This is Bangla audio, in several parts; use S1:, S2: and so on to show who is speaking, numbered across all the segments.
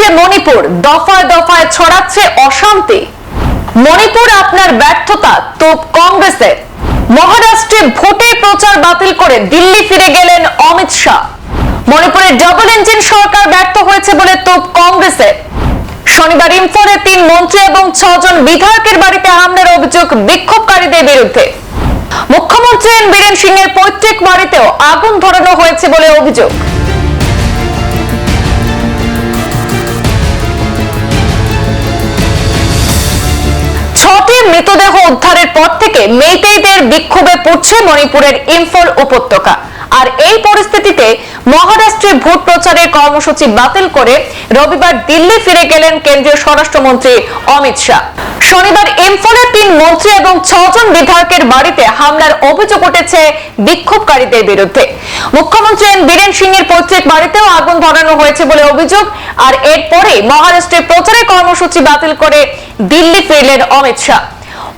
S1: হচ্ছে মণিপুর। দফায় দফায় ছড়াচ্ছে অশান্তি। মণিপুর আপনার ব্যর্থতা, তো কংগ্রেসের। মহারাষ্ট্রে ভোটের প্রচার বাতিল করে দিল্লি ফিরে গেলেন অমিত শাহ। মণিপুরের ডাবল ইঞ্জিন সরকার ব্যর্থ হয়েছে বলে তোপ কংগ্রেসের। শনিবার ইম্ফলে তিন মন্ত্রী এবং ছজন বিধায়কের বাড়িতে হামলার অভিযোগ বিক্ষোভকারীদের বিরুদ্ধে। মুখ্যমন্ত্রী এন বীরেন সিং এর পৈতৃক বাড়িতেও আগুন ধরানো হয়েছে বলে অভিযোগ। মৃতদেহ উদ্ধারের পর থেকে মেইতেইদের বিক্ষোভে পড়ছে মণিপুরের ইম্ফল উপত্যকা। আর এই পরিস্থিতিতে মহারাষ্ট্রে ভোট প্রচারের কর্মসূচি বাতিল করে রবিবার দিল্লি ফিরে গেলেন কেন্দ্রীয় স্বরাষ্ট্রমন্ত্রী অমিত শাহ। শনিবার ইম্ফলের তিন মন্ত্রী এবং ছজন বিধায়কের বাড়িতে হামলার অভিযোগ উঠেছে বিক্ষোভকারীদের বিরুদ্ধে। মুখ্যমন্ত্রী এন বীরেন সিং এর পৈতৃক বাড়িতেও আগুন ধরানো হয়েছে বলে অভিযোগ, আর এরপরে মহারাষ্ট্রে প্রচারের কর্মসূচি বাতিল করে দিল্লি ফিরলেন অমিত শাহ।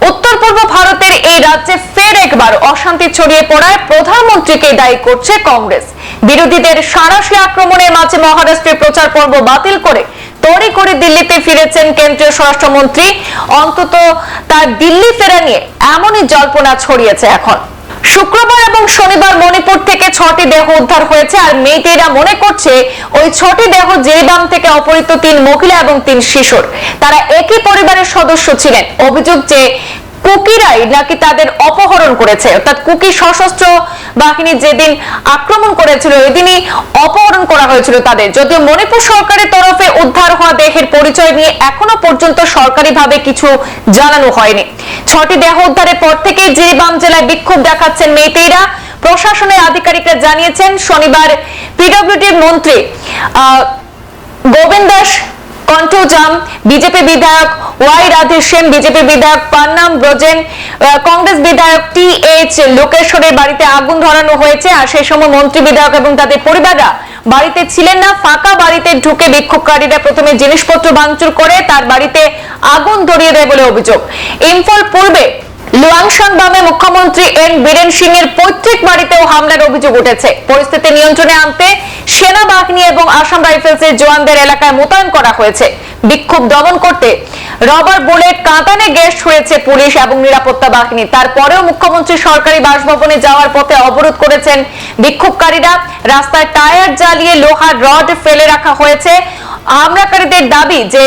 S1: উত্তর পূর্ব ভারতের এই রাজ্যে ফের একবার অশান্তি ছড়িয়ে পড়ায় প্রধানমন্ত্রীকে দায়ী করছে কংগ্রেস। বিরোধীদের সারাশি আক্রমণের মাঝে মহারাষ্ট্রের প্রচার পর্ব বাতিল করে তড়ি করে দিল্লিতে ফিরেছেন কেন্দ্রীয় স্বরাষ্ট্রমন্ত্রী। অন্তত তার দিল্লি ফেরা নিয়ে এমনই জল্পনা ছড়িয়েছে এখন। শুক্রবার এবং শনিবার মণিপুর থেকে ছটি দেহ উদ্ধার হয়েছে, আর মেয়েটিরা মনে করছে ওই ছটি দেহ জেরিবাম থেকে অপহৃত তিন মহিলা এবং তিন শিশুর। তারা একই পরিবারের সদস্য ছিলেন। অভিযোগ যে কুকিরাই নাকি তাদের অপহরণ করেছে, অর্থাৎ কুকি সশস্ত্র বাহিনী যেদিন আক্রমণ করেছিল ওইদিনই অপহরণ করা হয়েছিল তাদের। যদিও মণিপুর সরকারের তরফে উদ্ধার হওয়া দেহের পরিচয় নিয়ে এখনও পর্যন্ত সরকারিভাবে কিছু জানানো হয়নি। ছটি দেহ উদ্ধারের পর থেকে জিরিবাম জেলায় বিক্ষোভ দেখাচ্ছেন মেয়েতেইরা। প্রশাসনের আধিকারিকরা জানিয়েছেন, শনিবার পিডব্লিউডির মন্ত্রী গোবিন্দ দাস কণ্ঠজাম, বিজেপি বিধায়ক ওয়াই রাধে সেন বিজেপি বিধায়ক পান্নাম ব্রজেন কংগ্রেস বিধায়ক এইচ লোকেশ্বরের বাড়িতে আগুন ধরানো হয়েছে, আর সেই সময় মন্ত্রী বিধায়ক এবং তাদের পরিবাররা বাড়িতে ছিলেন না, ফাঁকা বাড়িতে ঢুকে বিক্ষোভকারীরা প্রথমে জিনিসপত্র ভাঙচুর করে, তার বাড়িতে আগুন ধরিয়ে দেয় বলে অভিযোগ। ইম্ফল পূর্বে লুয়াংশন বামে মুখ্যমন্ত্রী এন বীরেন সিং এর পৈতৃক বাড়িতেও হামলার অভিযোগ উঠেছে। পরিস্থিতি নিয়ন্ত্রণে আনতে সেনাবাহিনী এবং আসাম রাইফেলসের জওয়ানদের এলাকায় মোতায়েন করা হয়েছে। বিক্ষোভ দমন করতে রবার বুলেট কাঁদানে গ্যাস হয়েছে পুলিশ এবং নিরাপত্তা বাহিনী। তারপরেও মুখ্যমন্ত্রী সরকারি বাসভবনে যাওয়ার পথে অবরোধ করেছেন বিক্ষোভকারীরা। রাস্তায় টায়ার জ্বালিয়ে লোহার রড ফেলে রাখা হয়েছে। হামলাকারীদের দাবি যে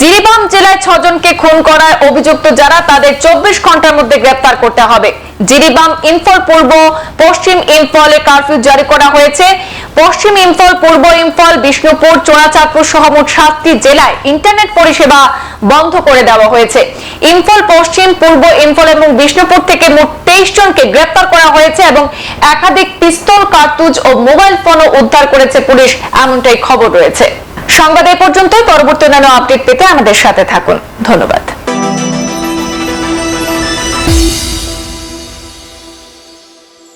S1: জিরিবাম জেলায় ছজনকে খুন করার অভিযুক্ত যারা, তাদের চব্বিশ ঘণ্টার মধ্যে গ্রেপ্তার করতে হবে। জিরিবাম ইম্ফল পূর্ব, পশ্চিম ইম্ফলে কারফিউ জারি করা হয়েছে। পশ্চিম ইম্ফল, পূর্ব ইম্ফল, বিষ্ণুপুর চোরাচাঁদপুর সহ মোট সাতটি জেলায় ইন্টারনেট পরিষেবা বন্ধ করে দেওয়া হয়েছে। ইম্ফল পশ্চিম, পূর্ব ইম্ফল এবং বিষ্ণুপুর থেকে মোট তেইশ জনকে গ্রেপ্তার করা হয়েছে এবং একাধিক পিস্তল, কার্তুজ ও মোবাইল ফোনও উদ্ধার করেছে পুলিশ, এমনটাই খবর রয়েছে। সংবাদ এই পর্যন্তই। পরবর্তী অন্যান্য আপডেট পেতে আমাদের সাথে থাকুন। ধন্যবাদ।